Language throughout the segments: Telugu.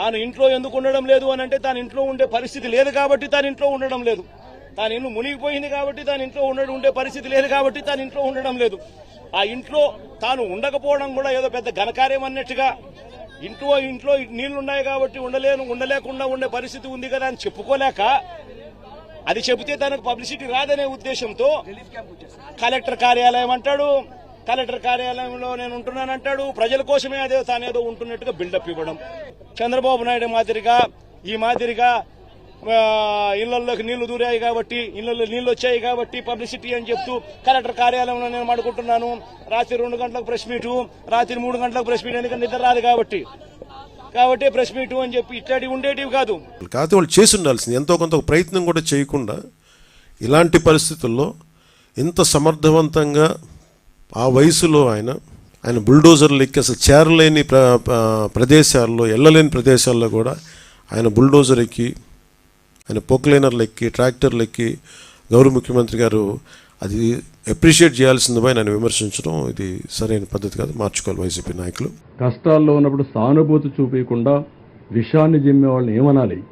తాను ఇంట్లో ఎందుకు ఉండడం లేదు అని అంటే తాను ఇంట్లో ఉండే పరిస్థితి లేదు కాబట్టి తాను ఇంట్లో ఉండడం లేదు. తాను ఇల్లు మునిగిపోయింది కాబట్టి తాను ఇంట్లో ఉండడం ఉండే పరిస్థితి లేదు కాబట్టి తాను ఇంట్లో ఉండడం లేదు. ఆ ఇంట్లో తాను ఉండకపోవడం కూడా ఏదో పెద్ద ఘనకార్యం అన్నట్టుగా ఇంట్లో ఇంట్లో నీళ్ళు ఉన్నాయి కాబట్టి ఉండలేను ఉండలేకుండా ఉండే పరిస్థితి ఉంది కదా అని చెప్పుకోలేక అది చెబితే తనకు పబ్లిసిటీ రాదనే ఉద్దేశంతో కలెక్టర్ కార్యాలయం అంటాడు కలెక్టర్ కార్యాలయంలో నేను ఉంటున్నానంటాడు. ప్రజల కోసమే అదే తానేదో ఉంటున్నట్టుగా బిల్డప్ ఇవ్వడం. చంద్రబాబు నాయుడు మాదిరిగా ఈ మాదిరిగా ఇళ్ళలోకి నీళ్ళు దూరాయి కాబట్టి ఇళ్ళలో నీళ్ళు వచ్చాయి కాబట్టి పబ్లిసిటీ అని చెప్తూ కలెక్టర్ కార్యాలయంలో నేను మాడుకుంటున్నాను. రాత్రి రెండు గంటలకు ప్రెస్ మీటు రాత్రి మూడు గంటలకు ప్రెస్ మీట్ ఎందుకంటే నిద్ర రాదు కాబట్టి. కాబట్టి ప్రెస్ మీటు అని చెప్పి ఇట్లాంటివి ఉండేటివి కాదు. కాదు వాళ్ళు చేసి ఉండాల్సింది. ఎంతో కొంత ప్రయత్నం కూడా చేయకుండా ఇలాంటి పరిస్థితుల్లో ఇంత సమర్థవంతంగా ఆ వయసులో ఆయన ఆయన బుల్డోజర్లు ఎక్కి అసలు చేరలేని ప్ర ప్రదేశాల్లో వెళ్ళలేని ప్రదేశాల్లో కూడా ఆయన బుల్డోజర్ ఎక్కి ఆయన పోక్లైనర్లు ఎక్కి ట్రాక్టర్లు ఎక్కి గౌరవ ముఖ్యమంత్రి గారు అది అప్రిషియేట్ చేయాల్సింది పోయి విమర్శించడం ఇది సరైన పద్ధతి కాదు. మార్చుకోవాలి వైసీపీ నాయకులు. కష్టాల్లో ఉన్నప్పుడు సానుభూతి చూపించకుండా విషాన్ని జిమ్మే వాళ్ళని ఏమనాలి?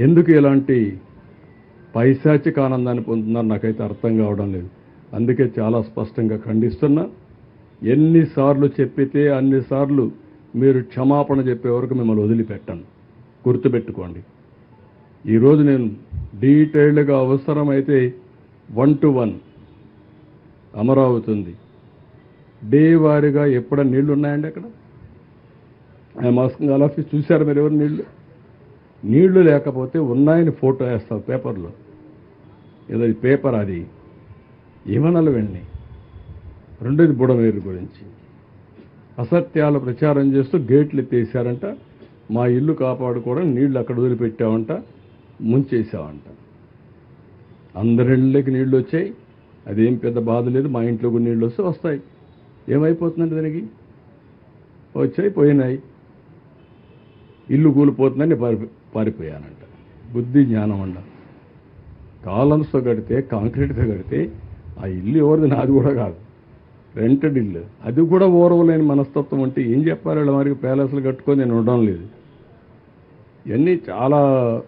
ఎందుకు ఇలాంటి పైశాచిక ఆనందాన్ని పొందుతున్నారు? నాకైతే అర్థం కావడం లేదు. అందుకే చాలా స్పష్టంగా ఖండిస్తున్నా ఎన్నిసార్లు చెప్పితే అన్నిసార్లు మీరు క్షమాపణ చెప్పే వరకు మిమ్మల్ని వదిలిపెట్టాను. గుర్తుపెట్టుకోండి. ఈరోజు నేను డీటెయిల్డ్గా అవసరమైతే వన్ టు వన్ అమరావతి ఉంది డే వారీగా ఎప్పుడ నీళ్ళు ఉన్నాయండి అక్కడ? ఆ మాస్క్ ఆఫీస్ చూశారు మీరు ఎవరు నీళ్ళు నీళ్ళు లేకపోతే ఉన్నాయని ఫోటో వేస్తావు పేపర్లో. ఏదో ఇది పేపర్ అది. ఏమనాలి వెళ్ళి రెండోది బుడమేరు గురించి. అసత్యాలు ప్రచారం చేస్తూ గేట్లు ఎత్తేసారంట మా ఇల్లు కాపాడుకోవడం నీళ్ళు అక్కడ వదిలిపెట్టామంట ముంచేసామంట అందరిళ్ళకి నీళ్ళు వచ్చాయి అదేం పెద్ద బాధ లేదు. మా ఇంట్లో కూడా నీళ్ళు వస్తే వస్తాయి. ఏమైపోతుందండి దానికి? వచ్చాయి పోయినాయి. ఇల్లు కూలిపోతుందని పారి పారిపోయానంట. బుద్ధి జ్ఞానం అండ కాలమ్స్తో కడితే కాంక్రీట్తో కడితే ఆ ఇల్లు ఎవరిది? నాది కూడా కాదు. రెంటెడ్ ఇల్లు. అది కూడా ఓరవలేని మనస్తత్వం అంటే ఏం చెప్పాలి వీళ్ళ మరి? ప్యాలెస్లు కట్టుకొని నేను ఉండడం లేదు. ఇవన్నీ చాలా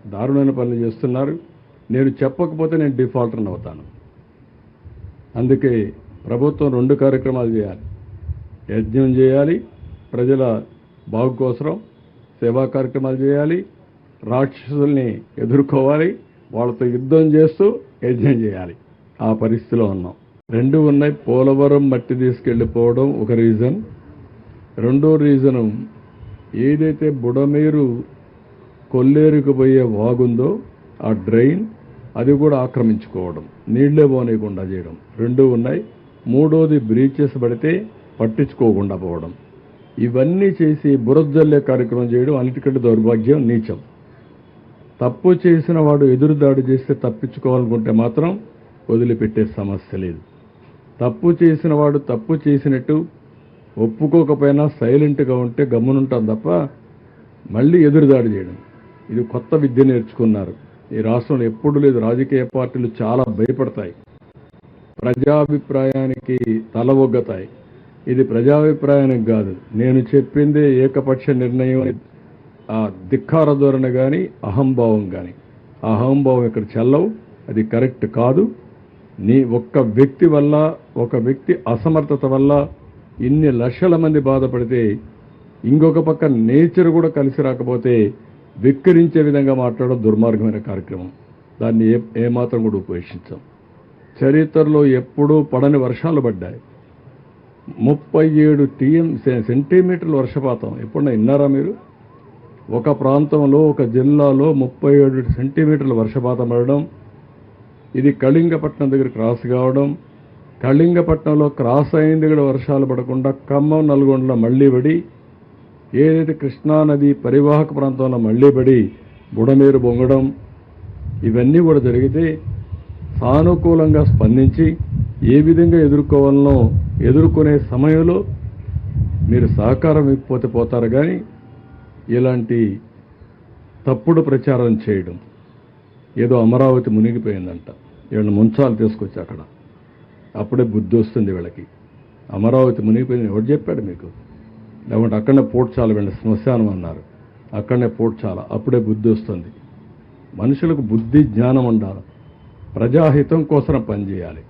దారుణమైన పనులు చేస్తున్నారు. నేను చెప్పకపోతే నేను డిఫాల్టర్ని అవుతాను. అందుకే ప్రభుత్వం రెండు కార్యక్రమాలు చేయాలి. యజ్ఞం చేయాలి ప్రజల బాగు కోసం సేవా కార్యక్రమాలు చేయాలి రాక్షసుల్ని ఎదుర్కోవాలి వాళ్ళతో యుద్ధం చేస్తూ యజ్ఞం చేయాలి. ఆ పరిస్థితిలో ఉన్నాం. రెండు ఉన్నాయి పోలవరం మట్టి తీసుకెళ్ళిపోవడం ఒక రీజన్ రెండో రీజను ఏదైతే బుడమేరు కొల్లేరుకు పోయే వాగుందో ఆ డ్రైన్ అది కూడా ఆక్రమించుకోవడం నీళ్ళే పోనీయకుండా చేయడం. రెండు ఉన్నాయి మూడోది బ్రీచెస్ పడితే పట్టించుకోకుండా పోవడం. ఇవన్నీ చేసి బురదల్లే కార్యక్రమం చేయడం అన్నిటికంటే దౌర్భాగ్యం నీచం. తప్పు చేసిన వాడు ఎదురుదాడి చేస్తే తప్పించుకోవాలనుకుంటే మాత్రం వదిలిపెట్టే సమస్య లేదు. తప్పు చేసిన వాడు తప్పు చేసినట్టు ఒప్పుకోకపోయినా సైలెంట్గా ఉంటే గమ్మునుంటాం తప్ప మళ్ళీ ఎదురుదాడి చేయడం. ఇది కొత్త విద్య నేర్చుకున్నారు. ఈ రాష్ట్రంలో ఎప్పుడు లేదు. రాజకీయ పార్టీలు చాలా భయపడతాయి. ప్రజాభిప్రాయానికి తల ఒగ్గతాయి. ఇది ప్రజాభిప్రాయానికి కాదు. నేను చెప్పిందే ఏకపక్ష నిర్ణయం. ఆ ధిక్కార ధోరణి కానీ అహంభావం కానీ ఆ అహంభావం ఇక్కడ చెల్లవు అది కరెక్ట్ కాదు. నీ ఒక్క వ్యక్తి వల్ల ఒక వ్యక్తి అసమర్థత వల్ల ఇన్ని లక్షల మంది బాధపడితే ఇంకొక పక్క నేచర్ కూడా కలిసి రాకపోతే విక్కరించే విధంగా మాట్లాడడం దుర్మార్గమైన కార్యక్రమం. దాన్ని ఏ ఏమాత్రం కూడా ఉపేక్షించాం. చరిత్రలో ఎప్పుడూ పడని వర్షాలు పడ్డాయి. ముప్పై ఏడు టీఎం సె- సెంటీమీటర్ల వర్షపాతం. ఎప్పుడన్నా విన్నారా మీరు? ఒక ప్రాంతంలో ఒక జిల్లాలో ముప్పై ఏడు సెంటీమీటర్ల వర్షపాతం పడడం ఇది కళింగపట్నం దగ్గర క్రాస్ కావడం కళింగపట్నంలో క్రాస్ అయింది కూడా వర్షాలు పడకుండా ఖమ్మం నల్గొండలో మళ్ళీ పడి ఏదైతే కృష్ణానది పరివాహక ప్రాంతంలో మళ్ళీ పడి బుడమేరు బొంగడం ఇవన్నీ కూడా జరిగితే సానుకూలంగా స్పందించి ఏ విధంగా ఎదుర్కోవాలనో ఎదుర్కొనే సమయంలో మీరు సహకారం ఇవ్వకపోతే పోతారు కానీ ఇలాంటి తప్పుడు ప్రచారం చేయడం. ఏదో అమరావతి మునిగిపోయిందంట. వీళ్ళని ముంచాలు తీసుకొచ్చి అక్కడ. అప్పుడే బుద్ధి వస్తుంది వీళ్ళకి. అమరావతి మునిగిపోయింది. ఎవరు చెప్పాడు మీకు? లేకుంటే అక్కడనే పోడ్చాలు వీళ్ళ శ్మశానం అన్నారు. అక్కడనే పూడ్చాల. అప్పుడే బుద్ధి వస్తుంది. మనుషులకు బుద్ధి జ్ఞానం ఉండాలి. ప్రజాహితం కోసం పనిచేయాలి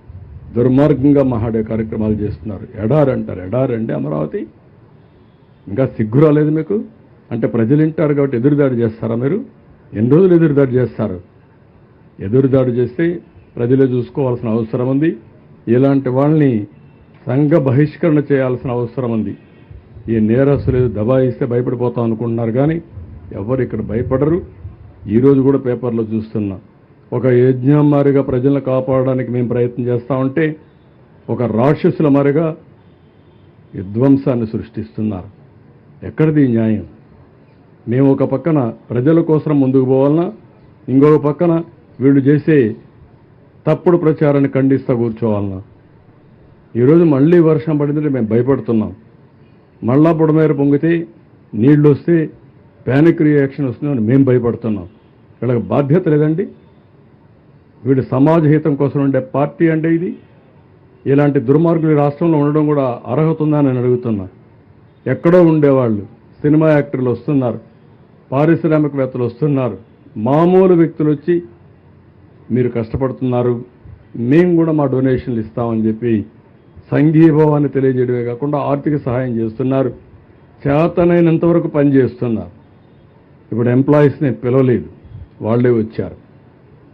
దుర్మార్గంగా మహాడే కార్యక్రమాలు చేస్తున్నారు. ఎడారి అంటారు. ఎడారి అండి అమరావతి. ఇంకా సిగ్గు రాలేదు మీకు? అంటే ప్రజలు వింటారు కాబట్టి ఎదురుదాడి చేస్తారా మీరు? ఎన్ని రోజులు ఎదురుదాడి చేస్తారు? ఎదురుదాడి చేస్తే ప్రజలే చూసుకోవాల్సిన అవసరం ఉంది. ఇలాంటి వాళ్ళని సంఘ బహిష్కరణ చేయాల్సిన అవసరం ఉంది. ఈ నేరస్తులు దబాయిస్తే భయపడిపోతాం అనుకుంటున్నారు కానీ ఎవరు ఇక్కడ భయపడరు. ఈరోజు కూడా పేపర్లో చూస్తున్నా. ఒక యజ్ఞమారిగా ప్రజలను కాపాడడానికి మేము ప్రయత్నం చేస్తూ ఉంటే ఒక రాక్షసుల మారిగా విధ్వంసాన్ని సృష్టిస్తున్నారు. ఎక్కడిది న్యాయం? మేము ఒక పక్కన ప్రజల కోసం ముందుకు పోవాలన్నా ఇంకొక పక్కన వీళ్ళు చేసే తప్పుడు ప్రచారాన్ని ఖండిస్తూ కూర్చోవాలన్నా ఈరోజు మళ్ళీ వర్షం పడిందంటే మేము భయపడుతున్నాం. మళ్ళా బుడమేర పొంగితే నీళ్ళు వస్తే ప్యానిక్ రియాక్షన్ వస్తుందని మేము భయపడుతున్నాం. వీళ్ళకి బాధ్యత లేదండి. వీడు సమాజ హితం కోసం ఉండే పార్టీ అంటే ఇది. ఇలాంటి దుర్మార్గులు ఈ రాష్ట్రంలో ఉండడం కూడా అర్హత ఉందా అని నేను అడుగుతున్నా. ఎక్కడో ఉండేవాళ్ళు సినిమా యాక్టర్లు వస్తున్నారు పారిశ్రామికవేత్తలు వస్తున్నారు మామూలు వ్యక్తులు వచ్చి మీరు కష్టపడుతున్నారు మేము కూడా మా డొనేషన్లు ఇస్తామని చెప్పి సంఘీభావాన్ని తెలియజేయడమే కాకుండా ఆర్థిక సహాయం చేస్తున్నారు. చేతనైనంత వరకు పనిచేస్తున్నారు ఇప్పుడు ఎంప్లాయీస్ని పిలవలేదు. వాళ్ళే వచ్చారు.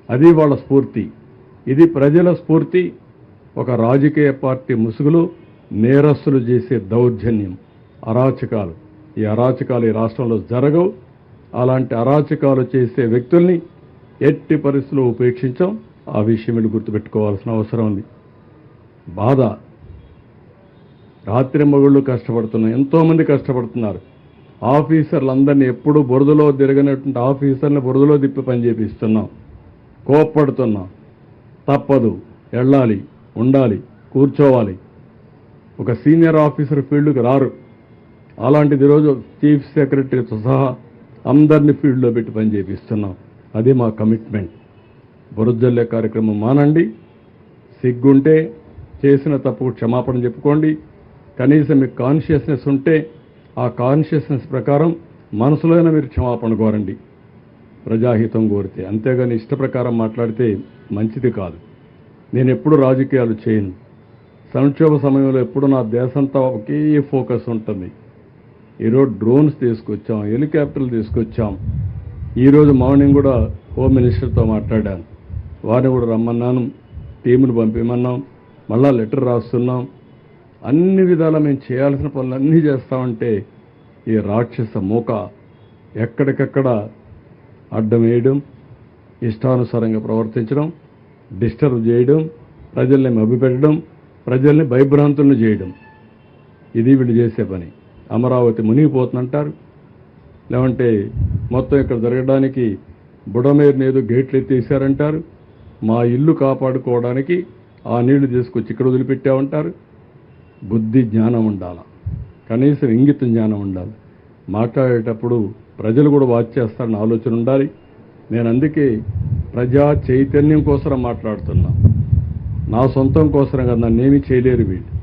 అది వాళ్ళ స్ఫూర్తి. ఇది ప్రజల స్ఫూర్తి. ఒక రాజకీయ పార్టీ ముసుగులు నేరస్తులు చేసే దౌర్జన్యం. అరాచకాలు. ఈ అరాచకాలు ఈ రాష్ట్రంలో జరగవు. అలాంటి అరాచకాలు చేసే వ్యక్తుల్ని ఎట్టి పరిస్థితుల్లో ఉపేక్షించాం ఆ విషయం వీళ్ళు గుర్తుపెట్టుకోవాల్సిన అవసరం ఉంది. బాధ. రాత్రి మగుళ్ళు కష్టపడుతున్నాం ఎంతోమంది కష్టపడుతున్నారు. ఆఫీసర్లందరినీ ఎప్పుడూ బురదలో తిరగనటువంటి ఆఫీసర్ని బురదలో తిప్పి పనిచేపిస్తున్నాం కోప్పడుతున్నాం. తప్పదు. వెళ్ళాలి. ఉండాలి. కూర్చోవాలి. ఒక సీనియర్ ఆఫీసర్ ఫీల్డ్కి రారు. అలాంటిది ఈరోజు చీఫ్ సెక్రటరీతో సహా అందరినీ ఫీల్డ్లో పెట్టి పని చేపిస్తున్నాం. అది మా కమిట్మెంట్. బురజల్లే కార్యక్రమం మానండి. సిగ్గుంటే చేసిన తప్పుకు క్షమాపణ చెప్పుకోండి. కనీసం మీకు కాన్షియస్నెస్ ఉంటే ఆ కాన్షియస్నెస్ ప్రకారం మనసులోనే మీరు క్షమాపణ కోరండి. ప్రజాహితం కోరితే అంతేగాని ఇష్ట ప్రకారం మాట్లాడితే మంచిది కాదు. నేను ఎప్పుడు రాజకీయాలు చేయను. సంక్షోభ సమయంలో ఎప్పుడు నా దేశంతా ఒకే ఫోకస్ ఉంటుంది. ఈరోజు డ్రోన్స్ తీసుకొచ్చాం హెలికాప్టర్లు తీసుకొచ్చాం. ఈరోజు మార్నింగ్ కూడా హోమ్ మినిస్టర్తో మాట్లాడాను వారిని కూడా రమ్మన్నాను టీమును పంపిమన్నాం మళ్ళా లెటర్ రాస్తున్నాం. అన్ని విధాలా మేము చేయాల్సిన పనులన్నీ చేస్తామంటే ఈ రాక్షస మూక ఎక్కడికక్కడ అడ్డం వేయడం ఇష్టానుసారంగా ప్రవర్తించడం డిస్టర్బ్ చేయడం ప్రజల్ని మభ్యపెట్టడం ప్రజల్ని భయభ్రాంతులను చేయడం. ఇది వీళ్ళు చేసే పని. అమరావతి మునిగిపోతుందంటారు లేవంటే మొత్తం ఇక్కడ జరగడానికి బుడమేరుని ఏదో గేట్లు ఎత్తేసారంటారు మా ఇల్లు కాపాడుకోవడానికి ఆ నీళ్ళు తీసుకొచ్చి ఇక్కడ వదిలిపెట్టామంటారు బుద్ధి జ్ఞానం ఉండాలి. కనీసం ఇంగిత జ్ఞానం ఉండాలి. మాట్లాడేటప్పుడు ప్రజలు కూడా వాచ్ చేస్తారన్న ఆలోచన ఉండాలి. నేను అందుకే ప్రజా చైతన్యం కోసం మాట్లాడుతున్నా. నా సొంతం కోసం కదా నన్నేమీ చేయలేరు వీళ్ళు.